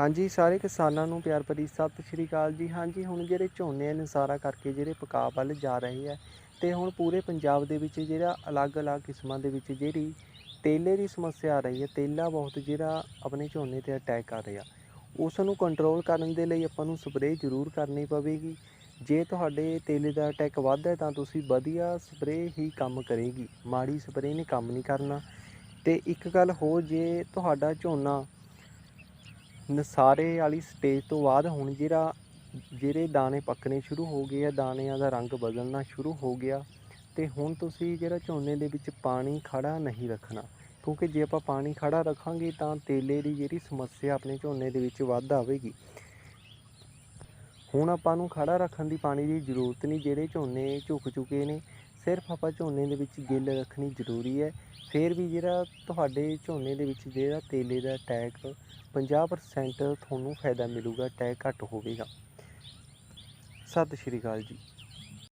ਹਾਂਜੀ, ਸਾਰੇ ਕਿਸਾਨਾਂ ਨੂੰ ਪਿਆਰ ਭਰੀ ਸਤਿ ਸ਼੍ਰੀ ਅਕਾਲ ਜੀ। ਹਾਂਜੀ, ਹੁਣ ਜਿਹੜੇ ਝੋਨੇ ਨਜ਼ਾਰਾ ਕਰਕੇ ਜਿਹੜੇ ਪਕਾ ਵੱਲ ਜਾ ਰਹੇ ਆ ਤੇ ਹੁਣ ਪੂਰੇ ਪੰਜਾਬ ਦੇ ਵਿੱਚ ਜਿਹੜਾ ਅਲੱਗ-ਅਲੱਗ ਕਿਸਮਾਂ ਦੇ ਵਿੱਚ ਜਿਹੜੀ ਤੇਲੇ ਦੀ ਸਮੱਸਿਆ ਆ ਰਹੀ ਹੈ ਤੇਲਾ ਬਹੁਤ ਜਿਹੜਾ ਆਪਣੇ ਝੋਨੇ ਤੇ ਅਟੈਕ ਕਰ ਰਿਹਾ। ਉਸ ਨੂੰ ਕੰਟਰੋਲ ਕਰਨ ਦੇ ਲਈ ਆਪਾਂ ਨੂੰ ਸਪਰੇਅ ਜ਼ਰੂਰ ਕਰਨੀ ਪਵੇਗੀ। ਜੇ ਤੁਹਾਡੇ ਤੇਲੇ ਦਾ ਅਟੈਕ ਵੱਧਦਾ ਹੈ ਤਾਂ ਤੁਸੀਂ ਵਧੀਆ ਸਪਰੇਅ ਹੀ ਕੰਮ ਕਰੇਗੀ। ਮਾੜੀ ਸਪਰੇਅ ਨੇ ਕੰਮ ਨਹੀਂ ਕਰਨਾ। ਤੇ ਇੱਕ ਗੱਲ ਹੋਰ, ਜੇ ਤੁਹਾਡਾ ਝੋਨਾ ਨਸਾਰੇ ਵਾਲੀ ਸਟੇਜ ਤੋਂ ਬਾਅਦ ਹੁਣ ਜਿਹੜਾ, ਜਿਹੜੇ ਦਾਣੇ ਪੱਕਣੇ ਸ਼ੁਰੂ ਹੋ ਗਏ ਆ, ਦਾਣਿਆਂ ਦਾ ਰੰਗ ਬਦਲਣਾ ਸ਼ੁਰੂ ਹੋ ਗਿਆ ਤੇ ਹੁਣ ਤੁਸੀਂ ਜਿਹੜਾ ਝੋਨੇ ਦੇ ਵਿੱਚ ਪਾਣੀ ਖੜਾ ਨਹੀਂ ਰੱਖਣਾ, ਕਿਉਂਕਿ ਜੇ ਆਪਾਂ ਪਾਣੀ ਖੜਾ ਰੱਖਾਂਗੇ ਤਾਂ ਤੇਲੇ ਦੀ ਜਿਹੜੀ ਸਮੱਸਿਆ ਆਪਣੇ ਝੋਨੇ ਦੇ ਵਿੱਚ ਵੱਧ ਆਵੇਗੀ। ਹੁਣ ਆਪਾਂ ਨੂੰ ਖੜਾ ਰੱਖਣ ਦੀ ਪਾਣੀ ਦੀ ਜ਼ਰੂਰਤ ਨਹੀਂ, ਜਿਹੜੇ ਝੋਨੇ ਝੁਕ ਚੁੱਕੇ ਨੇ ਸਿਰਫ ਆਪਾਂ ਝੋਨੇ ਦੇ ਵਿੱਚ ਗਿੱਲ ਰੱਖਣੀ ਜ਼ਰੂਰੀ ਹੈ। ਫਿਰ ਵੀ ਜਿਹੜਾ ਤੁਹਾਡੇ ਝੋਨੇ ਦੇ ਵਿੱਚ ਜਿਹੜਾ ਤੇਲੇ ਦਾ ਅਟੈਕ 50% ਤੁਹਾਨੂੰ ਫਾਇਦਾ ਮਿਲੂਗਾ ਅਟੈਕ ਘੱਟ ਹੋਵੇਗਾ। ਸਤਿ ਸ਼੍ਰੀ ਅਕਾਲ ਜੀ।